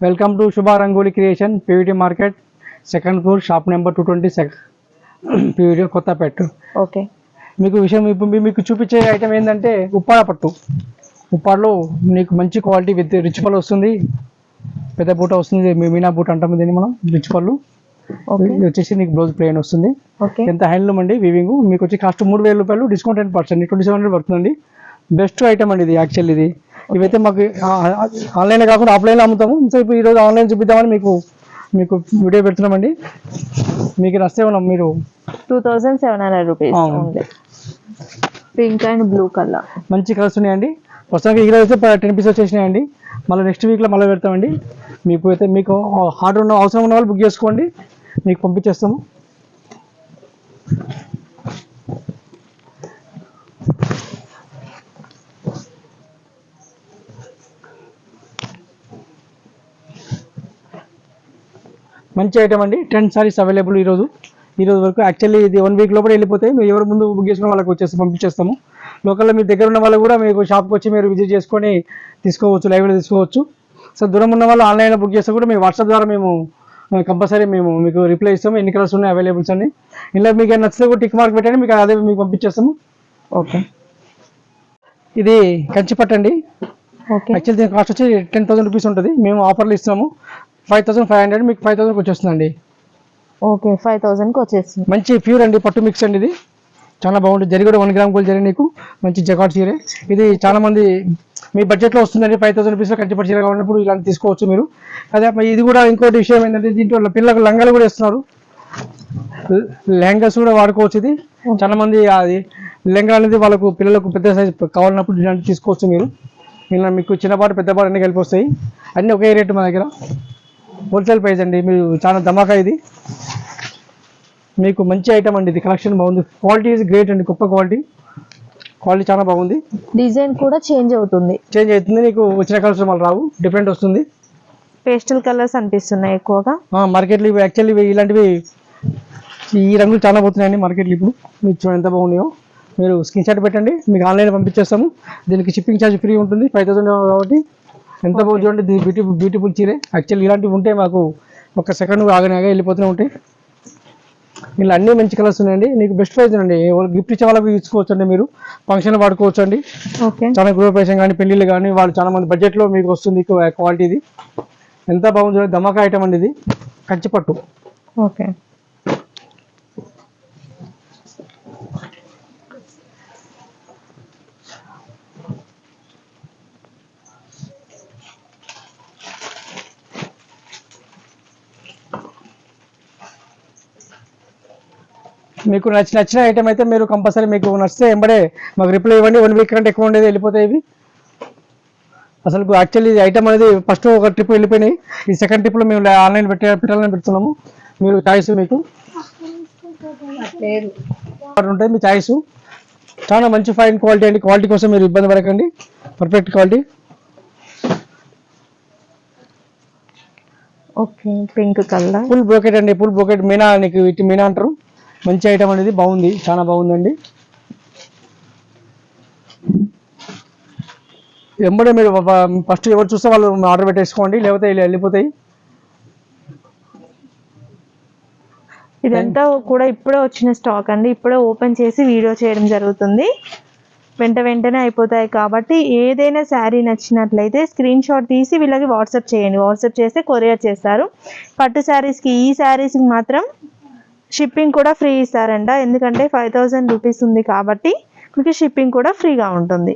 Welcome to Shubha Rangoli creation PVT market second floor shop number two twenty check PVT Kothapeta okay మీకు విషయం ఇప్పుడు మీకు చూపించే item ఏంటంటే ఉప్పాడ పట్టు. ఉప్పాడలో నీకు మంచి క్వాలిటీ విత్ రిచ్ పళ్ళు వస్తుంది. పెద్ద బూట వస్తుంది మీ- మీనా బూట అంటాము దీన్ని మనం రిచ్ పళ్ళు. ఓకే ఇది వచ్చేసి నీకు బ్లౌజ్ ప్లేన్ వస్తుంది. ఓకే ఎంత హ్యాండ్లూమ్ అండి వివింగ్ మీకు వచ్చి కాస్ట్ మూడు వేల రూపాయలు discount ten percent twenty seven hundred పడుతుందండి. బెస్ట్ ఐటమ్ అండి ఇది యాక్చువల్ ఇది. ఇవైతే మాకు ఆన్లైన్ కాకుండా ఆఫ్లైన్లో అమ్ముతాము. సో ఇప్పుడు ఈరోజు ఆన్లైన్ చూపిద్దామని మీకు మీకు వీడియో పెడుతున్నామండి. మీకు నస్తే ఉన్నాం మీరు two thousand seven hundred rupees pink and blue colour మంచి కలర్స్ ఉన్నాయండి. ప్రస్తుతానికి ఈరోజు అయితే టెన్ పీస్ వచ్చేసినాయండి. మళ్ళీ నెక్స్ట్ వీక్లో మళ్ళీ పెడతామండి. మీకు అయితే మీకు ఆర్డర్ ఉన్న అవసరం ఉన్న వాళ్ళు బుక్ చేసుకోండి. మీకు పంపించేస్తాము. మంచి ఐటమ్ అండి. టెన్ సారీస్ అవైలబుల్ ఈరోజు ఈ రోజు వరకు యాక్చువల్లీ ఇది వన్ వీక్ లోపల వెళ్ళిపోతాయి. మీరు ఎవరు ముందు బుక్ చేసుకున్న వాళ్ళకి వచ్చేసి పంపించేస్తాము. లోకల్లో మీ దగ్గర ఉన్న వాళ్ళు కూడా మీకు షాప్కి వచ్చి మీరు విజిట్ చేసుకొని తీసుకోవచ్చు లైవ్లో తీసుకోవచ్చు. సో దూరం ఉన్న వాళ్ళు ఆన్లైన్లో బుక్ చేస్తే కూడా మీ వాట్సాప్ ద్వారా మేము కంపల్సరీ మేము మీకు రిప్లై ఇస్తాము. ఎన్ని కలర్స్ ఉన్నాయి అవైలబుల్స్ అని ఇలా మీకు ఏమైనా నచ్చితే కూడా టిక్ మార్క్ పెట్టండి. మీకు అదే మీకు పంపించేస్తాము. ఓకే ఇది కంచి పట్టండి ఓకే యాక్చువల్ దీని కాస్ట్ వచ్చి టెన్ థౌసండ్ రూపీస్ ఉంటుంది. మేము ఆఫర్లు ఇస్తున్నాము ఫైవ్ థౌసండ్ ఫైవ్ హండ్రెడ్ మీకు ఫైవ్ థౌసండ్కి వచ్చేస్తుందండి. ఓకే ఫైవ్ థౌజండ్కి వచ్చేస్తుంది మంచి ప్యూర్ అండి పట్టు మిక్స్ అండి ఇది. చాలా బాగుంటుంది. జరి కూడా వన్ గ్రామ్ గోల్డ్ జరి నీకు. మంచి జకాట్ చీరే. ఇది చాలా మంది మీ బడ్జెట్లో వస్తుందండి ఫైవ్ థౌసండ్ రూపీస్లో కంచి పట్టు చీర కావాలన్నప్పుడు ఇలాంటి తీసుకోవచ్చు మీరు. అదే ఇది కూడా ఇంకోటి విషయం ఏంటంటే దీంట్లో పిల్లలకు లంగాలు కూడా ఇస్తున్నారు లెహంగాస్ కూడా వాడుకోవచ్చు ఇది. చాలా మంది అది లెహంగా అనేది వాళ్ళకు పిల్లలకు పెద్ద సైజ్ కావాలన్నప్పుడు ఇలాంటి తీసుకోవచ్చు మీరు. ఇలా మీకు చిన్నపాటు పెద్దపాటు అన్ని కలిపి వస్తాయి. అన్నీ ఒకే రేటు మా దగ్గర. హోల్సేల్ ప్రైస్ అండి. మీరు చాలా ధమాకా ఇది. మీకు మంచి ఐటమ్ అండి ఇది. కలెక్షన్ బాగుంది. క్వాలిటీ ఇస్ గ్రేట్ అండి. గొప్ప క్వాలిటీ క్వాలిటీ చాలా బాగుంది. డిజైన్ కూడా చేంజ్ అవుతుంది. చేంజ్ అవుతుంది. నీకు వచ్చిన కలర్స్ మళ్ళీ రావు. డిఫరెంట్ వస్తుంది. పేస్టల్ కలర్స్ అనిపిస్తున్నాయి ఎక్కువగా. మార్కెట్లో ఇవి యాక్చువల్లీ ఇలాంటివి ఈ రంగులు చాలా పోతున్నాయండి మార్కెట్లో ఇప్పుడు. మీరు చూడండి ఎంత బాగున్నాయో. మీరు స్క్రీన్ షాట్ పెట్టండి. మీకు ఆన్లైన్ పంపించేస్తాము. దీనికి షిప్పింగ్ ఛార్జ్ ఫ్రీ ఉంటుంది. ఫైవ్ థౌసండ్ కాబట్టి. ఎంత బాగుంది చూడండి దీని బ్యూటీ బ్యూటిఫుల్ చీరే. యాక్చువల్లీ ఇలాంటివి ఉంటే మాకు ఒక సెకండ్ ఆగనే ఆగా వెళ్ళిపోతూనే ఉంటాయి. ఇలా అన్ని మంచి కలర్స్ ఉన్నాయండి. నీకు బెస్ట్ ప్రైస్ అండి గిఫ్ట్ ఇచ్చే వాళ్ళకి తీసుకోవచ్చు అండి మీరు. ఫంక్షన్ వాడుకోవచ్చు అండి ఓకే చాలా గృహప్రవేశం కానీ పెళ్ళిళ్ళు కానీ వాళ్ళు చాలా మంది బడ్జెట్లో మీకు వస్తుంది క్వాలిటీ ఇది ఎంత బాగుంది చూడండి ధమాకా ఐటమ్ అండి ఇది. కంచిపట్టు ఓకే మీకు నచ్చిన నచ్చిన ఐటమ్ అయితే మీరు కంపల్సరీ మీకు నచ్చితే ఎంబడే మాకు రిప్లై ఇవ్వండి. వన్ వీక్ కంటే ఎక్కువ ఉండేది వెళ్ళిపోతాయి ఇవి. అసలు యాక్చువల్లీ ఈ ఐటమ్ అనేది ఫస్ట్ ఒక ట్రిప్ వెళ్ళిపోయినాయి. ఈ సెకండ్ ట్రిప్లో మేము ఆన్లైన్ పెట్టే పెట్టాలని పెడుతున్నాము. మీరు చాయిస్ మీకు. ఉంటుంది మీ చాయిస్ చాలా మంచి ఫైన్ క్వాలిటీ అండి. క్వాలిటీ కోసం మీరు ఇబ్బంది పడకండి. Perfect quality okay pink colour. Full brocade అండి. ఫుల్ బ్రోకెట్ మీనా నీకు వీటి మీనా అంటారు. మంచి ఐటమ్ అనేది బాగుంది చాలా బాగుందండి. ఎంబడే మీరు ఫస్ట్ ఎవరు చూస్తే వాళ్ళు ఆర్డర్ పెట్టేసుకోండి లేకపోతే వెళ్ళిపోతాయి. ఇదంతా కూడా ఇప్పుడే వచ్చిన స్టాక్ అండి. ఇప్పుడే ఓపెన్ చేసి వీడియో చేయడం జరుగుతుంది. వెంట వెంటనే అయిపోతాయి కాబట్టి ఏదైనా శారీ నచ్చినట్లయితే స్క్రీన్ షాట్ తీసి వీళ్ళకి వాట్సాప్ చేయండి. వాట్సాప్ చేస్తే కొరియర్ చేస్తారు. పట్టు శారీస్కి ఈ శారీస్కి మాత్రం షిప్పింగ్ కూడా ఫ్రీ ఇస్తారంట. ఎందుకంటే ఫైవ్ థౌజండ్ రూపీస్ ఉంది కాబట్టి మీకు షిప్పింగ్ కూడా ఫ్రీగా ఉంటుంది.